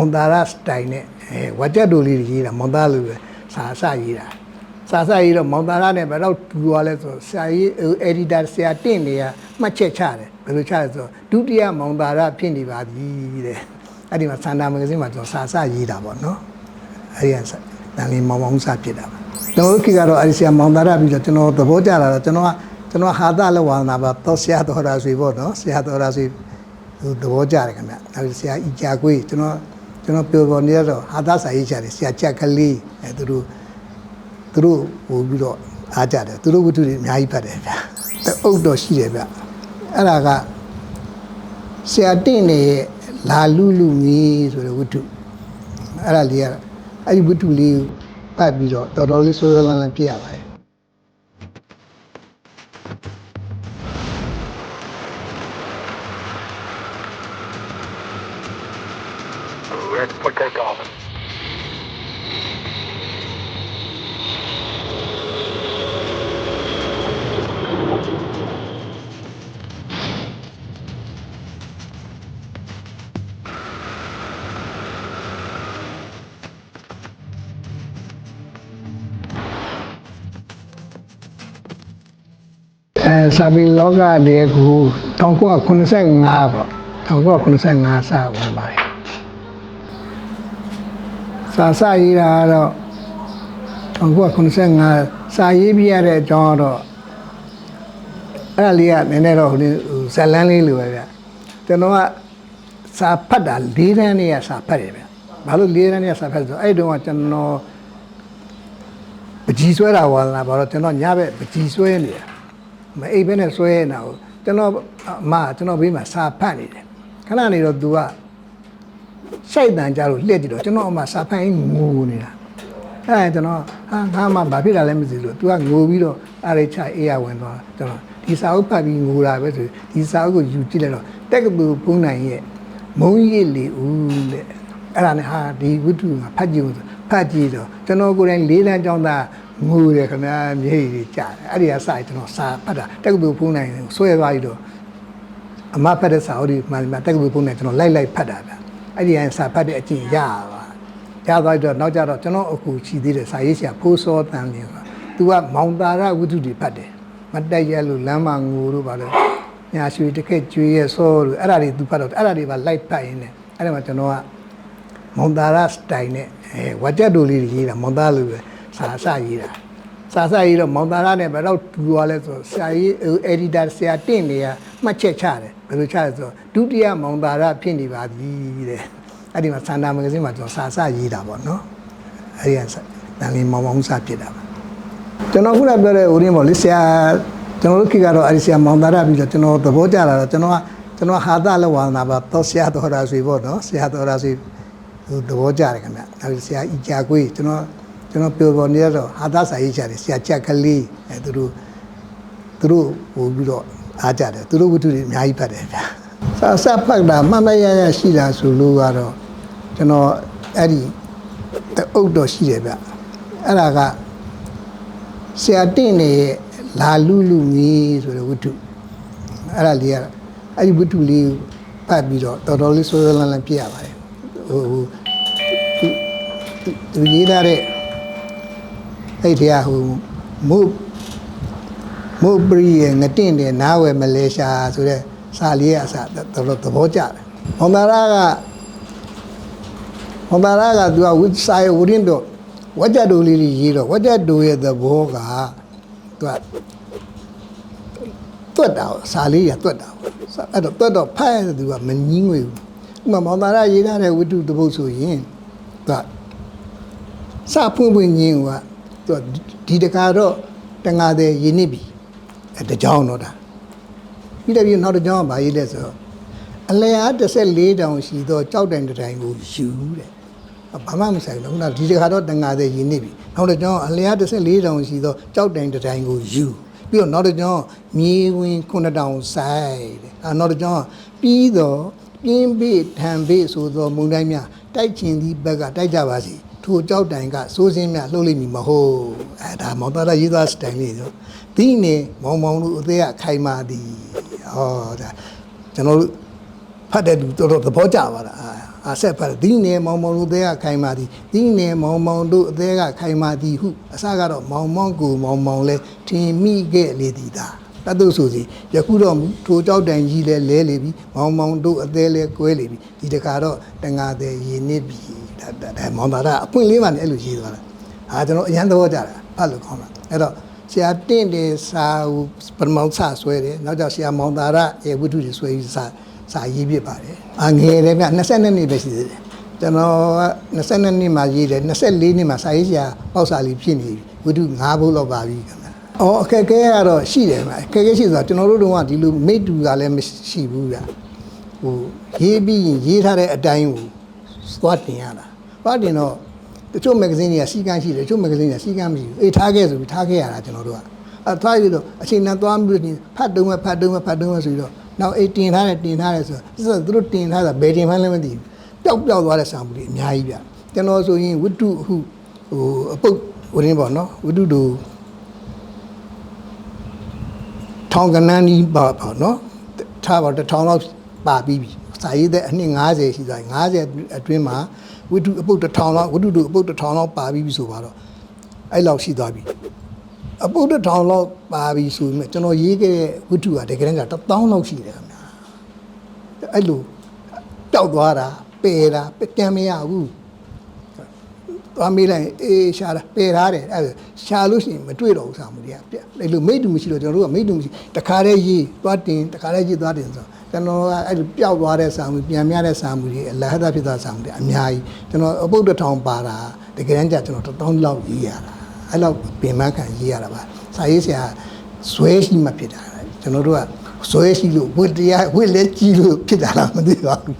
မောင်သားရစတိုင်နဲ့အဲဝါကြက်တို့လေးတွေရေးတာမောင်သားလိုပဲစာအစရေးတာစာအစရေးတော့မောင်သားရနဲ့ဘယ်တော့တူသွားလဲဆိုတော့ဆရာကြီးအက်ဒီတာဆရာတင့်နေရမှတ်ချက်ချတယ်ဘယ်လိုချလဲဆိုတော့ဒုတိယမောင်သားရဖြစ်နေပါပြီတဲ့အဲ့ဒီမှာစန္ဒာမဂ္ဂဇင်းမှာကျွန်တော်စာအစရေးတာပေါ့နော်အဲ့ဒီကတန်လင်းမောင်မောင်စာဖြစ်တာပါကျွန်တော်တို့ခေတ်ကတော့အဲ့ဒီဆရာမောင်သားရပြီးတော့ကျွန်တော်သဘောကျလာတော့ကျွန်တော်ကကျွန်တော်ဟာသလဝါနာပါတော့ဆရာတော်ရာဆွေပေါ့နော်ဆရာတော်ရာဆွေသူသဘောကျတယ်ခင်ဗျ။အဲဒီဆရာအကြာကွေးကျွန်တော် ကျွန်တော်ပြောပေါ်နေရတော့ဟာသစာရေးချတယ်ဆရာချက်ကလေးအဲသူတို့သူတို့ဟိုပြီးတော့အားကြတယ်သူတို့ဝတ္ထုတွေအများကြီးဖတ်တယ်ဗျ။တအုပ်တော်ရှိတယ်ဗျ။အဲ့ဒါကဆရာတင့်နေရဲ့လာလူလူမီဆိုတဲ့ဝတ္ထုအဲ့ဒါလေးကအဲ့ဒီဝတ္ထုလေးကိုဖတ်ပြီးတော့တော်တော်လေးစိုးစိုးလန်းလန်းပြရပါတယ် Ready for takeoff. အဲစာပေလောကတည်းက1985ပေါ့1985စဝင်ပါတယ် စာစရေးတာကတော့1985စာရေးပြရတဲ့အကြောင်းကတော့အဲ့ဒါလေးကနည်းနည်းတော့ဟိုနေ့ဟိုဇတ်လန်းလေးလိုပဲဗျကျွန်တော်ကစာဖတ်တာ၄တန်းနဲ့စာဖတ်တယ်ဗျဘာလို့၄တန်းနဲ့စာဖတ်လဲဆိုတော့အဲ့တုန်းကကျွန်တော်ပကြီးဆွဲတာဝါလာဘာလို့ကျွန်တော်ညဘက်ပကြီးဆွဲနေတာမအိပ်ဘဲနဲ့ဆွဲနေတာကိုကျွန်တော်အမကျွန်တော်ဘေးမှာစာဖတ်နေတယ်ခဏနေတော့ तू က စိုက်တန်ကြလို့လှည့်ကြည့်တော့ကျွန်တော်အမစာဖတ်ရင်ငိုနေတာအဲဒါကျွန်တော်ဟာငါမှဘာဖြစ်တာလဲမသိလို့ तू ကငိုပြီးတော့အားရချအေးရဝင်သွားကျွန်တော်ဒီစာအုပ်ဖတ်ပြီးငိုတာပဲဆိုဒီစာအုပ်ကိုယူကြည့်လိုက်တော့တက်ကတူပုံနိုင်ရဲ့မုံရည်လေဦးတဲ့အဲ့ဒါနဲ့ဟာဒီဝတ္ထုကဖတ်ကြည့်လို့ဆိုဖတ်ကြည့်တော့ကျွန်တော်ကိုယ်တိုင်လေးလမ်းကြောင်းသားငိုတယ်ခင်ဗျာမျက်ရည်တွေကျတယ်အဲ့ဒီကစာကျွန်တော်စာဖတ်တာတက်ကတူပုံနိုင်ကိုဆွဲသွားပြီးတော့အမဖတ်တဲ့စာအုပ်ဒီမှန်မှန်တက္ကသိုလ်ပုံနဲ့ကျွန်တော်လိုက်လိုက်ဖတ်တာဗျ အဲ့ဒီအရင်စာဖတ်တဲ့အကျင့်ရပါရသွားတော့နောက်ကြတော့ကျွန်တော်အခုချီသေးတယ်စာရေးဆရာဖိုးစောတန်းနေဆိုတာ तू ကမောင်တာရဝိသုတွေဖတ်တယ်မတက်ရလို့လမ်းမငိုတို့ပါလို့ညာရွှေတစ်ခက်ကျွေးရစောလို့အဲ့ဒါတွေ तू ဖတ်တော့အဲ့ဒါတွေပါလိုက်ဖတ်ရင်းနဲ့အဲ့ဒါမှကျွန်တော်ကမောင်တာရစတိုင်နဲ့အဲဝါကြက်တို့လေးတွေရေးတာမောင်တာလိုပဲစာအစရေးတာ စာစရေးတော့မောင်သားရနဲ့ဘယ်တော့တူသွားလဲဆိုတော့ဆရာကြီးအက်ဒီတာဆရာတင့်နေရမှတ်ချက်ချတယ်ဘယ်လိုချလဲဆိုတော့ဒုတိယမောင်သားရဖြစ်နေပါပြီတဲ့အဲ့ဒီမှာစန္ဒာမဂ္ဂဇင်းမှာကျွန်တော်စာစရေးတာပေါ့နော်အဲ့ဒီကတန်လင်းမောင်မောင်စာဖြစ်တာပါကျွန်တော်ခုနပြောတဲ့ဦးရင်းပေါ့လေဆရာကျွန်တော်တို့ခေတ်ကတော့အဲ့ဒီဆရာမောင်သားရပြီးတော့ကျွန်တော်သဘောကျလာတော့ကျွန်တော်ကကျွန်တော်ဟာသလဝါနာပါတော့ဆရာတော်ရာဆွေပေါ့နော်ဆရာတော်ရာဆွေဟိုသဘောကျတယ်ခင်ဗျ။အဲဒီဆရာအကြာကွေးကျွန်တော် ကျွန်တော်ပြောပေါ်နေရတော့ဟာသစာရေးချတယ်ဆရာချက်ကလေးအဲသူတို့သူတို့ဟိုပြီးတော့အားကြတယ်သူတို့ဝတ္ထုတွေအများကြီးဖတ်တယ်ဗျာ။စာစဖတ်တာမှတ်မရရရှိတာဆိုလို့ကတော့ကျွန်တော်အဲ့ဒီအုပ်တော်ရှိတယ်ဗျ။အဲ့ဒါကဆရာတင့်နေရဲ့လာလူလူမီဆိုတဲ့ဝတ္ထုအဲ့ဒါလေးကအဲ့ဒီဝတ္ထုလေးကိုဖတ်ပြီးတော့တော်တော်လေးစိုးစိုးလန်းလန်းပြရပါတယ်ဟိုဟိုသူသူသူရေးထားတဲ့ အဲ့ဒီကဟိုမုတ်မုတ်ပရိရဲ့ငတင့်တဲ့နားဝယ်မလေးရှားဆိုတဲ့စာလေးကအစတော်တော်သဘောကျတယ်။ဟောင်တာရာကဟောင်တာရာကသူကဝိစာရဝရင်တော့ဝကြတူလေးလေးရေးတော့ဝကြတူရဲ့သဘောကသူကတွတ်တာကိုစာလေးရတွတ်တာကိုစာအဲ့တော့တွတ်တော့ဖတ်ရတဲ့သူကမငင်းငွေဘူးဥပမာမောင်သားရရေးထားတဲ့ဝတ္ထုတစ်ပုဒ်ဆိုရင်သူကစဖွင့်ဖွင့်ချင်းက သူကဒီတကာတော့တငါတဲ့ရင်းနစ်ပြီအဲတကြောင်တော့ဒါပြီးတော့ပြီးနောက်တစ်ကြောင်ကဘာရေးလဲဆိုတော့အလျာ14တောင်ရှိသောကြောက်တိုင်တစ်တိုင်ကိုယူတဲ့ဘာမှမဆိုင်ဘူးခုနကဒီတခါတော့တငါတဲ့ရင်းနစ်ပြီနောက်တစ်ကြောင်အလျာ14တောင်ရှိသောကြောက်တိုင်တစ်တိုင်ကိုယူပြီးတော့နောက်တစ်ကြောင်မြေဝင်9တောင်ဆိုင်တဲ့အဲနောက်တစ်ကြောင်ပြီးတော့ပြင်းပိထံပိဆိုသောမုန်တိုင်းများတိုက်ချင်သည့်ဘက်ကတိုက်ကြပါစေ ထိုကြောက်တိုင်ကစိုးစင်းများလှုပ်လိမ့်မည်မဟုတ်အဲဒါမောင်သားရရေးသားစတိုင်လေးဆိုဒီနေမောင်မောင်တို့အသေးကခိုင်မာသည်ဟောဒါကျွန်တော်တို့ဖတ်တဲ့သူတော်တော်သဘောကျပါလားအာအဆက်ဖတ်ဒီနေမောင်မောင်တို့အသေးကခိုင်မာသည်ဒီနေမောင်မောင်တို့အသေးကခိုင်မာသည်ဟုအစကတော့မောင်မောင်ကိုမောင်မောင်လဲထင်မိခဲ့လေသည်သာ တတ်သူဆိုစီယခုတော့မူထိုကြောက်တိုင်ကြီးလဲလဲလေပြီမောင်မောင်တို့အသေးလဲကွဲလေပြီဒီတခါတော့တငါသေးရေနစ်ပြီဒါဒါဒါမောင်သာရအပွင့်လေးမှလည်းအဲ့လိုရေးသွားတာဟာကျွန်တော်အရန်သဘောကျတာဖတ်လို့ကောင်းတာအဲ့တော့ဆရာတင့်တယ်စာကိုပထမဆဆွဲတယ်နောက်ကျဆရာမောင်သာရရဲ့ဝိထုတွေဆွဲပြီးစာစာရေးပြပါတယ်အငယ်တယ်ဗျ22နှစ်ပဲရှိသေးတယ်ကျွန်တော်က22နှစ်မှရေးတယ်24နှစ်မှစာရေးဆရာပေါ့စာလေးဖြစ်နေပြီဝိထု9ဘုတ်လောက်ပါပြီခင်ဗျာ အော်အခက်အခဲကတော့ရှိတယ်ဗျအခက်အခဲရှိဆိုတာကျွန်တော်တို့တော့ကဒီလိုမိတ္တူကလည်းမရှိဘူးဗျဟိုရေးပြီးရင်ရေးထားတဲ့အတိုင်းကိုသွားတင်ရတာသွားတင်တော့တချို့မဂ္ဂဇင်းတွေကစီကန်းရှိတယ်တချို့မဂ္ဂဇင်းတွေကစီကန်းမရှိဘူးအေးထားခဲ့ဆိုပြီးထားခဲ့ရတာကျွန်တော်တို့ကအဲထားရတော့အချိန်နဲ့သွားပြီးတော့ဖတ်တုံးပဲဖတ်တုံးပဲဖတ်တုံးပဲဆိုပြီးတော့နောက်အေးတင်ထားတယ်တင်ထားတယ်ဆိုတော့သူတို့တင်ထားတာဘယ်တင်မှန်းလည်းမသိဘူးပျောက်ပျောက်သွားတဲ့စာမှုတွေအများကြီးဗျကျွန်တော်ဆိုရင်ဝတ္ထုဟုဟိုအပုတ်ဝရင်းပေါ့နော်ဝတ္ထုတို့ ထောင်ကနန်းကြီးပါပေါ့နော်ထားပါတော့ထောင်လောက်ပါပြီးပြီစာရေးတဲ့အနှစ်90ရှိသွားပြီ90အတွင်းမှာဝတ္ထုအပုတ်တစ်ထောင်လောက်ဝတ္ထုတို့အပုတ်တစ်ထောင်လောက်ပါပြီးပြီဆိုပါတော့အဲ့လောက်ရှိသွားပြီအပုတ်တစ်ထောင်လောက်ပါပြီဆိုရင်ကျွန်တော်ရေးခဲ့တဲ့ဝတ္ထုကတကယ်တမ်းက1000လောက်ရှိတယ်ခင်ဗျာအဲ့လိုပျောက်သွားတာပယ်တာပြန်မရဘူး သွားမေးလိုက်အေးရှာတာပယ်ထားတယ်အဲ့ဒါရှာလို့ရှိရင်မတွေ့တော့ဘူးစာမှုတွေကပြအဲ့လိုမိတ်တူမရှိတော့ကျွန်တော်တို့ကမိတ်တူမရှိတခါတည်းရေးသွားတင်တခါတည်းရေးသွားတင်ဆိုတော့ကျွန်တော်ကအဲ့လိုပျောက်သွားတဲ့စာမှုပြန်မရတဲ့စာမှုတွေအလဟဒဖြစ်သွားစာမှုတွေအများကြီးကျွန်တော်အပုတ်တစ်ထောင်ပါတာတကယ်တမ်းကျကျွန်တော်တစ်တောင်းလောက်ရေးရတာအဲ့လောက်ပင်မခံရေးရတာပါစာရေးဆရာဇွဲရှိမှဖြစ်တာကျွန်တော်တို့ကဇွဲရှိလို့ဝတ်တရားဝတ်လဲကြီးလို့ဖြစ်တာလားမသိပါဘူး